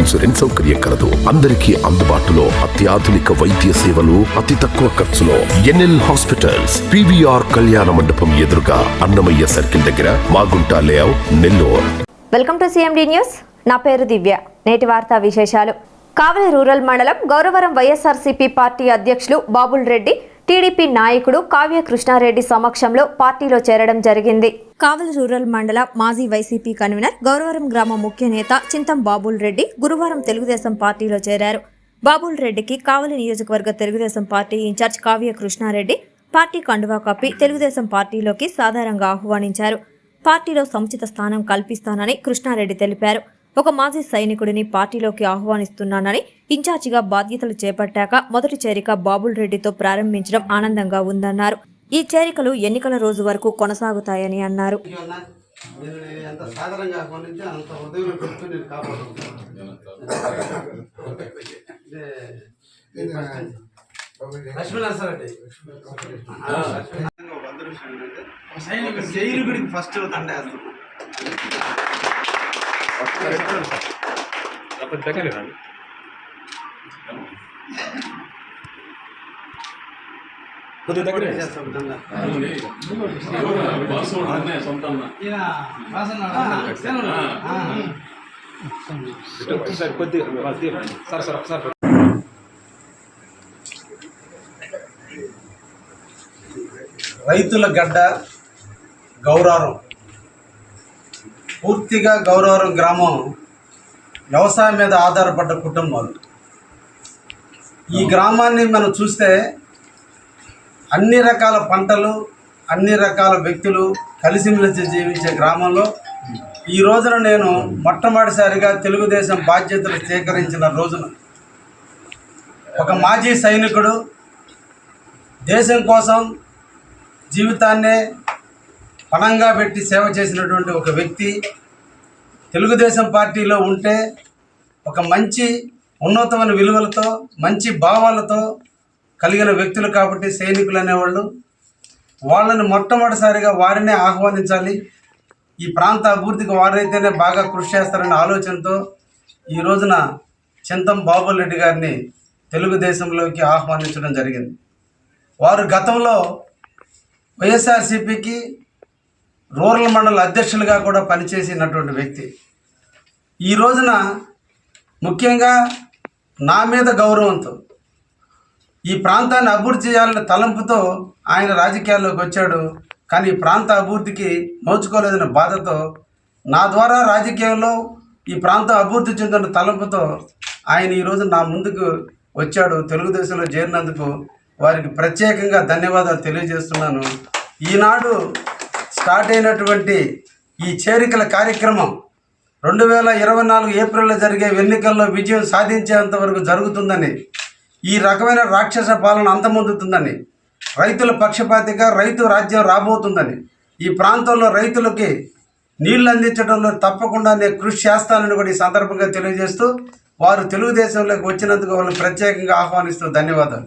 Insurance సౌకర్యం కలదు. అందరికీ అందుబాటులో అత్యాధునిక వైద్య సేవలు అతి తక్కువ ఖర్చులో ఎన్ఎల్ హాస్పిటల్స్ పివిఆర్ కళ్యాణ మండపం ఎదురుగా అన్నమయ్య సర్కిల్ దగ్గర Magunta layout Nellore. Welcome to CMD news. నా పేరు దివ్య. నేటి వార్తా విశేషాలు. కావలి రూరల్ మండలం గౌరవరం వైఎస్ఆర్సీపీ పార్టీ అధ్యక్షులు బాబుల్ రెడ్డి టీడీపీ నాయకుడు కావ్య కృష్ణారెడ్డి సమక్షంలో పార్టీలో చేరడం జరిగింది. కావల్ రూరల్ మండల మాజీ వైసీపీ కన్వీనర్ గౌరవరం గ్రామ ముఖ్య నేత చింతం బాబుల్ రెడ్డి గురువారం తెలుగుదేశం పార్టీలో చేరారు. బాబుల్ రెడ్డికి కావలి నియోజకవర్గ Telugu Desam party in charge Kavya Krishna Reddy party కండువా కప్పి తెలుగుదేశం పార్టీలోకి సాధారణంగా ఆహ్వానించారు. పార్టీలో సముచిత స్థానం కల్పిస్తానని కృష్ణారెడ్డి తెలిపారు. ఒక మాజీ సైనికుడిని పార్టీలోకి ఆహ్వానిస్తున్నానని ఇన్ఛార్జిగా బాధ్యతలు చేపట్టాక మొదటి చేరిక బాబుల్ రెడ్డితో ప్రారంభించడం ఆనందంగా ఉందన్నారు. ఈ చేరికలు ఎన్నికల రోజు వరకు కొనసాగుతాయని అన్నారు. అన్నా, నేను నేను ఎంత సాధారణంగా ఆహ్వానించి అంత సార్ రైతుల గడ్డ గౌరవం పూర్తిగా గౌరవరం గ్రామం వ్యవసాయం మీద ఆధారపడ్డ కుటుంబాలు. ఈ గ్రామాన్ని మనం చూస్తే అన్ని రకాల పంటలు అన్ని రకాల వ్యక్తులు కలిసిమెలిసి జీవించే గ్రామంలో ఈ రోజున నేను మొట్టమొదటిసారిగా తెలుగుదేశం బాధ్యతలు స్వీకరించిన రోజున ఒక మాజీ సైనికుడు దేశం కోసం జీవితాన్నే పణంగా పెట్టి సేవ చేసినటువంటి ఒక వ్యక్తి తెలుగుదేశం పార్టీలో ఉంటే ఒక మంచి ఉన్నతమైన విలువలతో మంచి భావాలతో కలిగిన వ్యక్తులు కాబట్టి సైనికులు అనేవాళ్ళు వాళ్ళని మొట్టమొదటిసారిగా వారినే ఆహ్వానించాలి. ఈ ప్రాంత అభివృద్ధికి వారైతేనే బాగా కృషి చేస్తారనే ఆలోచనతో ఈ రోజున చింతం బాబుల్ రెడ్డి గారిని తెలుగుదేశంలోకి ఆహ్వానించడం జరిగింది. వారు గతంలో వైఎస్ఆర్సీపీకి రూరల్ మండల అధ్యక్షులుగా కూడా పనిచేసినటువంటి వ్యక్తి. ఈ రోజున ముఖ్యంగా నా మీద గౌరవంతో ఈ ప్రాంతాన్ని అభివృద్ధి చేయాలనే తలంపుతో ఆయన రాజకీయాల్లోకి వచ్చాడు. కానీ ఈ ప్రాంత అభివృద్ధికి నోచుకోలేదనే బాధతో నా ద్వారా రాజకీయంలో ఈ ప్రాంతం అభివృద్ధి చెందిన తలంపుతో ఆయన ఈరోజు నా ముందుకు వచ్చాడు. తెలుగుదేశంలో చేరినందుకు వారికి ప్రత్యేకంగా ధన్యవాదాలు తెలియజేస్తున్నాను. ఈనాడు స్టార్ట్ అయినటువంటి ఈ చేరికల కార్యక్రమం రెండు వేల ఇరవై నాలుగు ఏప్రిల్లో జరిగే ఎన్నికల్లో విజయం సాధించేంత వరకు జరుగుతుందని ఈ రకమైన రాక్షస పాలన అంతమొందుతుందని రైతుల పక్షపాతిగా రైతు రాజ్యం రాబోతుందని ఈ ప్రాంతంలో రైతులకి నీళ్ళు అందించడంలో తప్పకుండా నేను కృషి చేస్తానని కూడా ఈ సందర్భంగా తెలియజేస్తూ వారు తెలుగుదేశంలోకి వచ్చినందుకు వాళ్ళని ప్రత్యేకంగా ఆహ్వానిస్తూ ధన్యవాదాలు.